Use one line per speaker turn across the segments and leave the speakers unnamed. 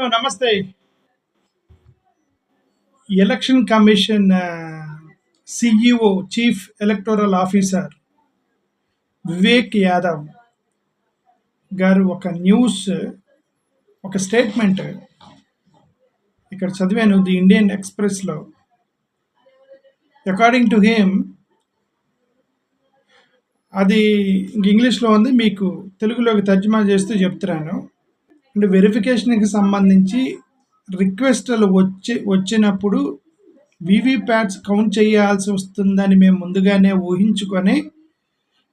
Hello namaste. Election commission CEO chief electoral officer Vivek Yadav garu ఒక news ఒక statement ఇక్కడ చదివాను. The Indian ఎక్స్ప్రెస్లో అకార్డింగ్ టు హిమ్ అది ఇంక ఇంగ్లీష్లో ఉంది. మీకు తెలుగులోకి తర్జుమా చేస్తూ చెప్తున్నాను. అంటే వెరిఫికేషన్కి సంబంధించి రిక్వెస్ట్లు వచ్చి వచ్చినప్పుడు వివిప్యాట్స్ కౌంట్ చేయాల్సి వస్తుందని మేము ముందుగానే ఊహించుకొని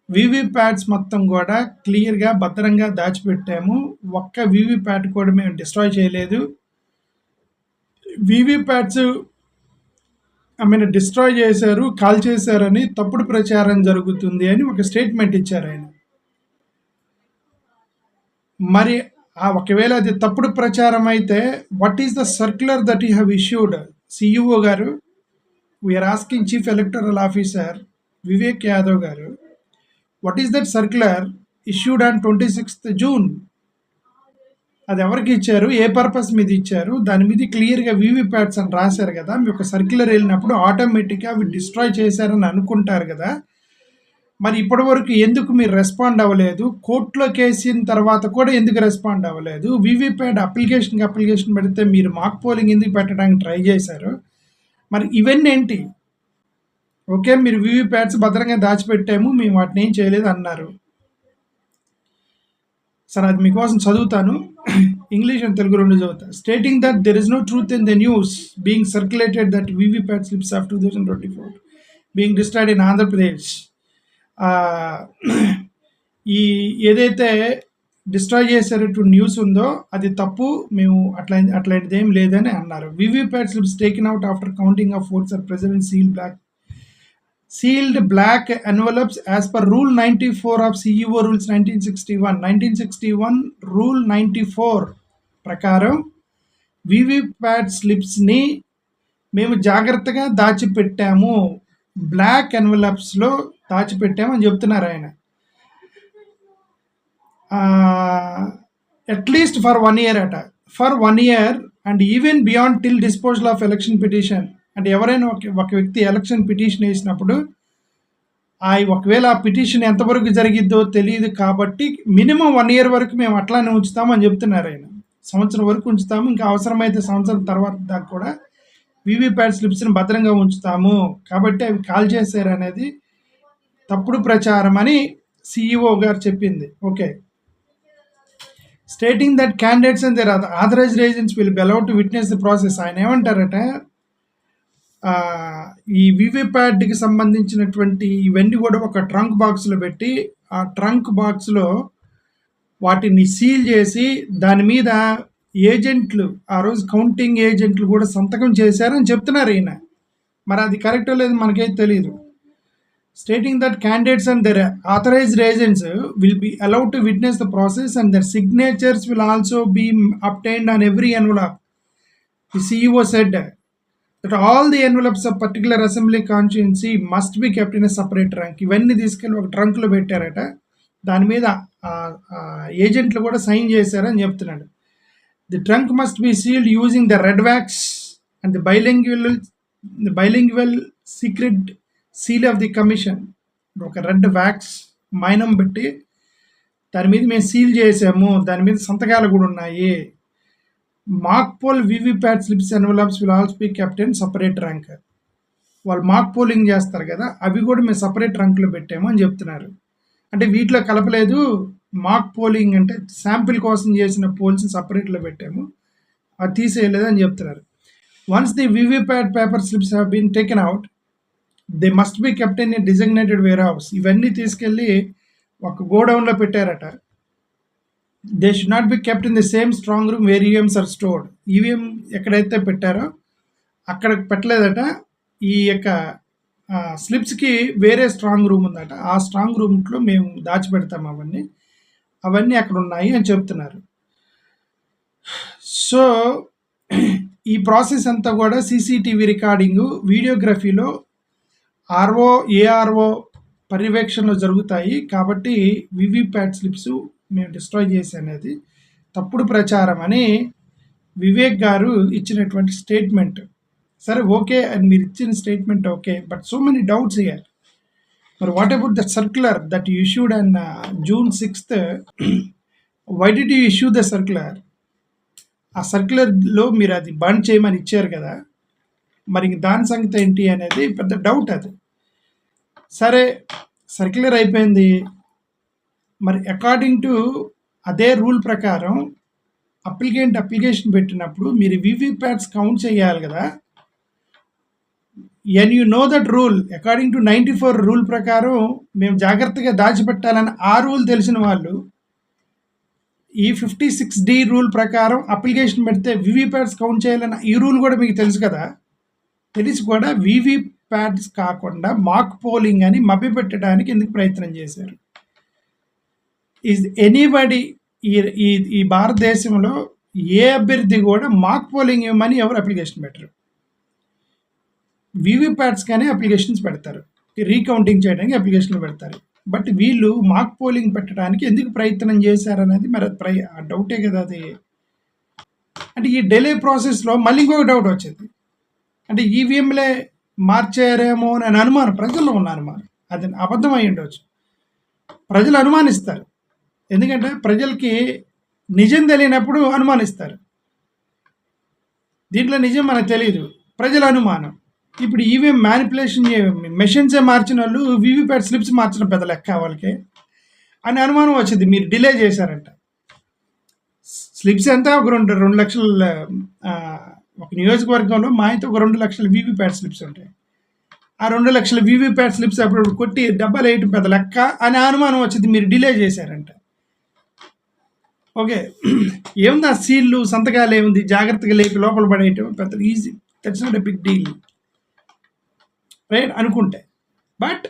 వివిప్యాట్స్ మొత్తం కూడా క్లియర్గా భద్రంగా దాచిపెట్టాము. ఒక్క వివిప్యాట్ కూడా మేము డిస్ట్రాయ్ చేయలేదు. వివిప్యాట్స్ ఐ మీన్ డిస్ట్రాయ్ చేశారు కాల్ చేశారని తప్పుడు ప్రచారం జరుగుతుంది అని ఒక స్టేట్మెంట్ ఇచ్చారు ఆయన. మరి ఒకవేళ అది తప్పుడు ప్రచారం అయితే what is the circular that you have issued CEO garu we are asking chief electoral officer Vivek Yadav garu what is that circular issued on twenty sixth June అది ఎవరికి ఇచ్చారు? ఏ పర్పస్ మీద ఇచ్చారు? దాని మీద క్లియర్గా వీవీప్యాట్స్ అని రాశారు కదా మీ ఒక సర్క్యులర్ వెళ్ళినప్పుడు ఆటోమేటిక్గా అవి డిస్ట్రాయ్ చేశారని అనుకుంటారు కదా మరి ఇప్పటి వరకు ఎందుకు మీరు రెస్పాండ్ అవ్వలేదు? కోర్టులో కేసిన తర్వాత కూడా ఎందుకు రెస్పాండ్ అవ్వలేదు? వీవీప్యాట్ అప్లికేషన్కి అప్లికేషన్ పెడితే మీరు మాక్ పోలింగ్ ఎందుకు పెట్టడానికి ట్రై చేశారు? మరి ఇవన్నీ ఏంటి? ఓకే మీరు వీవీప్యాట్స్ భద్రంగా దాచిపెట్టాము మేము వాటిని ఏం చేయలేదు అన్నారు. సరే అది మీకోసం చదువుతాను. ఇంగ్లీష్ అండ్ తెలుగు రెండు చదువుతా. Stating that there is no truth in the news being circulated that VVPAT slips of two thousand twenty four being destroyed in Andhra Pradesh ఈ ఏదైతే డిస్ట్రాయ్ చేసేటటువంటి న్యూస్ ఉందో అది తప్పు మేము అట్లా అట్లాంటిది ఏం లేదని అన్నారు. VVPAT slips taken out after counting of votes are president seal black sealed black envelopes as per rule ninety four of CEO rules nineteen sixty one nineteen sixty one rule ninety four ప్రకారం VVPAT స్లిప్స్ని మేము జాగ్రత్తగా దాచిపెట్టాము. Black ఎన్వలప్స్లో దాచిపెట్టామని చెప్తున్నారు ఆయన. At least for one year అట. For one year and even beyond till disposal of election petition అంటే ఎవరైనా ఒక ఒక వ్యక్తి ఎలక్షన్ పిటిషన్ వేసినప్పుడు ఆ ఒకవేళ ఆ పిటిషన్ ఎంతవరకు జరిగిద్దో తెలియదు కాబట్టి మినిమం వన్ ఇయర్ వరకు మేము అట్లానే ఉంచుతామని చెప్తున్నారు ఆయన. సంవత్సరం వరకు ఉంచుతాము ఇంకా అవసరమైతే సంవత్సరం తర్వాత దాకా కూడా వీవీప్యాట్ స్లిప్స్ని భద్రంగా ఉంచుతాము. కాబట్టి అవి కాల్ చేశారు అనేది తప్పుడు ప్రచారం అని సిఇఓ గారు చెప్పింది. Okay stating that candidates and their authorised agents will be allow to witness the process ఆయన ఏమంటారట? ఈ వివిప్యాట్కి సంబంధించినటువంటి ఇవన్నీ కూడా ఒక ట్రంక్ బాక్స్లో పెట్టి ఆ ట్రంక్ బాక్స్లో వాటిని సీల్ చేసి దాని మీద ఏజెంట్లు ఆ రోజు కౌంటింగ్ ఏజెంట్లు కూడా సంతకం చేశారని చెప్తున్నారు ఈయన. మరి అది కరెక్టో లేదు మనకైతే తెలియదు stating that candidates and their authorized agents will be allowed to witness the process and their signatures will also be obtained on every envelope. The CEO said that all the envelopes of particular assembly constituency must be kept in a separate trunk. ఇవన్నీ తీసుకెళ్ళి ఒక ట్రంక్లో పెట్టారట దాని మీద ఏజెంట్లు కూడా sign చేశారని చెప్తున్నాడు the trunk must be sealed using the red wax and the bilingual the bilingual secret seal of the commission ఒక రెడ్ వ్యాక్స్ మైనం పెట్టి దాని మీద మేము సీల్ చేసాము. దాని మీద సంతకాలు కూడా ఉన్నాయి. Mock poll VVPAT slips envelopes will also be kept in separate rank వాళ్ళు మాక్ పోలింగ్ చేస్తారు కదా అవి కూడా మేము సపరేట్ ర్యాంక్లో పెట్టాము అని చెప్తున్నారు. అంటే వీటిలో కలపలేదు. మాక్ పోలింగ్ అంటే శాంపిల్ కోసం చేసిన పోల్స్ని సపరేట్లో పెట్టాము. అది తీసేయలేదు అని చెప్తున్నారు. Once the VVPAT paper slips have been taken out they must be kept in a designated warehouse ఇవన్నీ తీసుకెళ్ళి ఒక గోడౌన్లో పెట్టారట. They should not be kept in the same strong room where EVMs are stored EVM ఎక్కడైతే పెట్టారో అక్కడ పెట్టలేదట. ఈ యొక్క స్లిప్స్కి వేరే స్ట్రాంగ్ రూమ్ ఉందట. ఆ స్ట్రాంగ్ రూమ్లో మేము దాచిపెడతాం అవన్నీ. అవన్నీ అక్కడ ఉన్నాయి అని చెప్తున్నారు. సో ఈ ప్రాసెస్ అంతా కూడా సీసీటీవీ రికార్డింగు వీడియోగ్రఫీలో ఆర్ఓ ఏఆర్ఓ పర్యవేక్షణలో జరుగుతాయి. కాబట్టి వివిప్యాట్ స్లిప్స్ మేము డిస్ట్రాయ్ చేసి అనేది తప్పుడు ప్రచారం అని వివేక్ గారు ఇచ్చినటువంటి స్టేట్మెంట్. సరే ఓకే అని మీరు ఇచ్చిన statement okay but so many doubts here మరి what about the circular that you issued and June sixth? Why did you issue the circular? ఆ సర్క్యులర్లో మీరు అది బండ్ చేయమని ఇచ్చారు కదా మరి దాని సంగతి ఏంటి అనేది పెద్ద డౌట్ అది. సరే సర్క్యులర్ అయిపోయింది. మరి అకార్డింగ్ టు అదే రూల్ ప్రకారం అప్లికెంట్ అప్లికేషన్ పెట్టినప్పుడు మీరు వివిప్యాట్స్ కౌంట్ చేయాలి కదా. And you know that rule according to ninety four rule ప్రకారం మేము జాగ్రత్తగా దాచిపెట్టాలని ఆ రూల్ తెలిసిన వాళ్ళు ఈ ఫిఫ్టీ సిక్స్ డి రూల్ ప్రకారం అప్లికేషన్ పెడితే వివిప్యాట్స్ కౌంట్ చేయాలని ఈ రూల్ కూడా మీకు తెలుసు కదా. తెలిసి కూడా వివిప్యాట్స్ కాకుండా మాక్ పోలింగ్ అని మభ్యపెట్టడానికి ఎందుకు ప్రయత్నం చేశారు? ఈజ్ ఎనీబడి ఈ ఈ ఈ భారతదేశంలో ఏ అభ్యర్థి కూడా మాక్ పోలింగ్ ఇవ్వమని ఎవరు అప్లికేషన్ పెట్టరు. వీవీప్యాట్స్ కానీ అప్లికేషన్స్ పెడతారు. రీకౌంటింగ్ చేయడానికి అప్లికేషన్లు పెడతారు. బట్ వీళ్ళు మాక్ పోలింగ్ పెట్టడానికి ఎందుకు ప్రయత్నం చేశారనేది మరి ప్రై డౌటే కదా అది. అంటే ఈ డెలే ప్రాసెస్లో మళ్ళీ ఇంకొక డౌట్ వచ్చేది. అంటే ఈవీఎంలే మార్చారేమో అని అనుమానం. ప్రజల్లో ఉన్న అనుమానం. అది అబద్ధం అయి ఉండవచ్చు ప్రజలు అనుమానిస్తారు. ఎందుకంటే ప్రజలకి నిజం తెలియనప్పుడు అనుమానిస్తారు. దీంట్లో నిజం మనకు తెలియదు ప్రజల అనుమానం. ఇప్పుడు ఈవీఎం మ్యానిపులేషన్ మెషిన్సే మార్చిన వాళ్ళు వీవీప్యాట్ స్లిప్స్ మార్చడం పెద్ద లెక్క వాళ్ళకి అని అనుమానం వచ్చింది. మీరు డిలే చేశారంట. స్లిప్స్ ఎంత? ఒక రెండు రెండు లక్షల ఒక నియోజకవర్గంలో మా అయితే ఒక రెండు లక్షల వీవీప్యాట్ స్లిప్స్ ఉంటాయి. ఆ రెండు లక్షల వీవీప్యాట్ స్లిప్స్ అప్పుడు కొట్టి డబ్బాలు వేయటం పెద్ద లెక్క అని అనుమానం వచ్చింది. మీరు డిలే చేశారంట. ఓకే. ఏముంది ఆ సీళ్ళు సంతకాలు ఏముంది? జాగ్రత్తగా లేపి లోపల పడేయటం పెద్ద easy. That's not a big deal right అనుకుంటే. బట్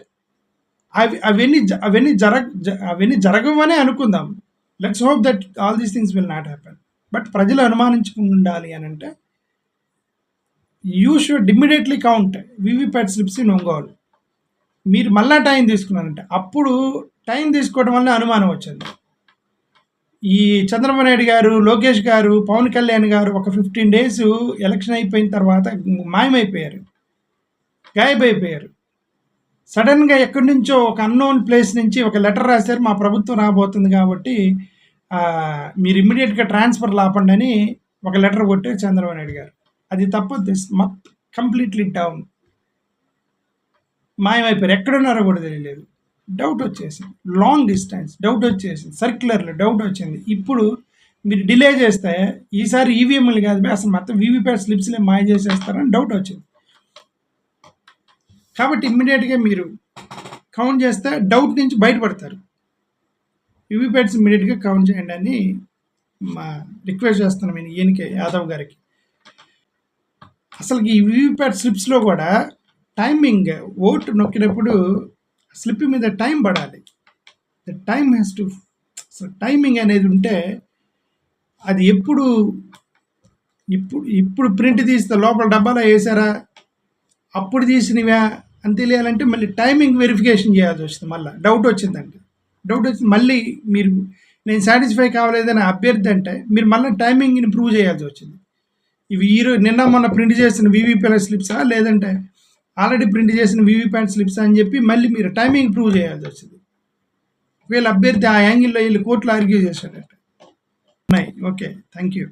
అవి అవన్నీ అవన్నీ జరగ అవన్నీ జరగవనే అనుకుందాం. Let's hope that all these things will not happen but ప్రజలు అనుమానించుకుని ఉండాలి అని అంటే you should immediately count VVPAT slips in Ongole మీరు మళ్ళా టైం తీసుకున్నారంటే. అప్పుడు టైం తీసుకోవడం వల్ల అనుమానం వచ్చింది. ఈ చంద్రబాబు నాయుడు గారు లోకేష్ గారు పవన్ కళ్యాణ్ గారు ఒక ఫిఫ్టీన్ డేస్ ఎలక్షన్ అయిపోయిన తర్వాత మాయమైపోయారు. గాయబైపోయారు సడన్గా ఎక్కడి నుంచో ఒక అన్నోన్ ప్లేస్ నుంచి ఒక లెటర్ రాశారు మా ప్రభుత్వం రాబోతుంది కాబట్టి మీరు ఇమ్మీడియట్గా ట్రాన్స్ఫర్ లాపండి అని ఒక లెటర్ కొట్టారు చంద్రబాబు నాయుడు గారు అది తప్ప దిస్ మత్ కంప్లీట్లీ డౌన్ మాయమైపోయారు. ఎక్కడున్నారో కూడా తెలియలేదు. డౌట్ వచ్చేసింది. లాంగ్ డిస్టెన్స్ డౌట్ వచ్చేసింది. సర్క్యులర్లో డౌట్ వచ్చింది. ఇప్పుడు మీరు డిలే చేస్తే ఈసారి ఈవీఎంలు కాదు అసలు మొత్తం వీవీప్యాట్ స్లిప్స్లే మాయ చేసేస్తారని డౌట్ వచ్చింది. కాబట్టి ఇమ్మీడియట్గా మీరు కౌంట్ చేస్తే డౌట్ నుంచి బయటపడతారు. వీవీప్యాట్స్ ఇమ్మీడియట్గా కౌంట్ చేయండి అని మా రిక్వెస్ట్ చేస్తున్నాం నేను ఈయనకే యాదవ్ గారికి. అసలు ఈ వీవీప్యాట్ స్లిప్స్లో కూడా టైమింగ్ ఓటు నొక్కినప్పుడు స్లిప్ మీద టైం పడాలి. ద టైం హ్యాస్ టు అసలు టైమింగ్ అనేది ఉంటే అది ఎప్పుడు ఇప్పుడు ఇప్పుడు ప్రింట్ తీస్తే లోపల డబ్బాలో వేసారా? అప్పుడు తీసినవా? అని తెలియాలంటే మళ్ళీ టైమింగ్ వెరిఫికేషన్ చేయాల్సి వస్తుంది మళ్ళీ. డౌట్ వచ్చిందండి. డౌట్ వచ్చింది మళ్ళీ మీరు నేను సాటిస్ఫై కావలేదని అభ్యర్థి అంటే మీరు మళ్ళీ టైమింగ్ని ప్రూవ్ చేయాల్సి వచ్చింది. ఇవి ఈ నిన్న మొన్న ప్రింట్ చేసిన వీవీపీఎల్ స్లిప్సా? లేదంటే ఆల్రెడీ ప్రింట్ చేసిన వీవీప్యాట్ స్లిప్సా అని చెప్పి మళ్ళీ మీరు టైమింగ్ ప్రూవ్ చేయాల్సి వచ్చింది. ఒకవేళ అభ్యర్థి ఆ యాంగిల్లో వీళ్ళు కోర్టులో ఆర్గ్యూ చేశాడట. ఉన్నాయి. ఓకే. Thank you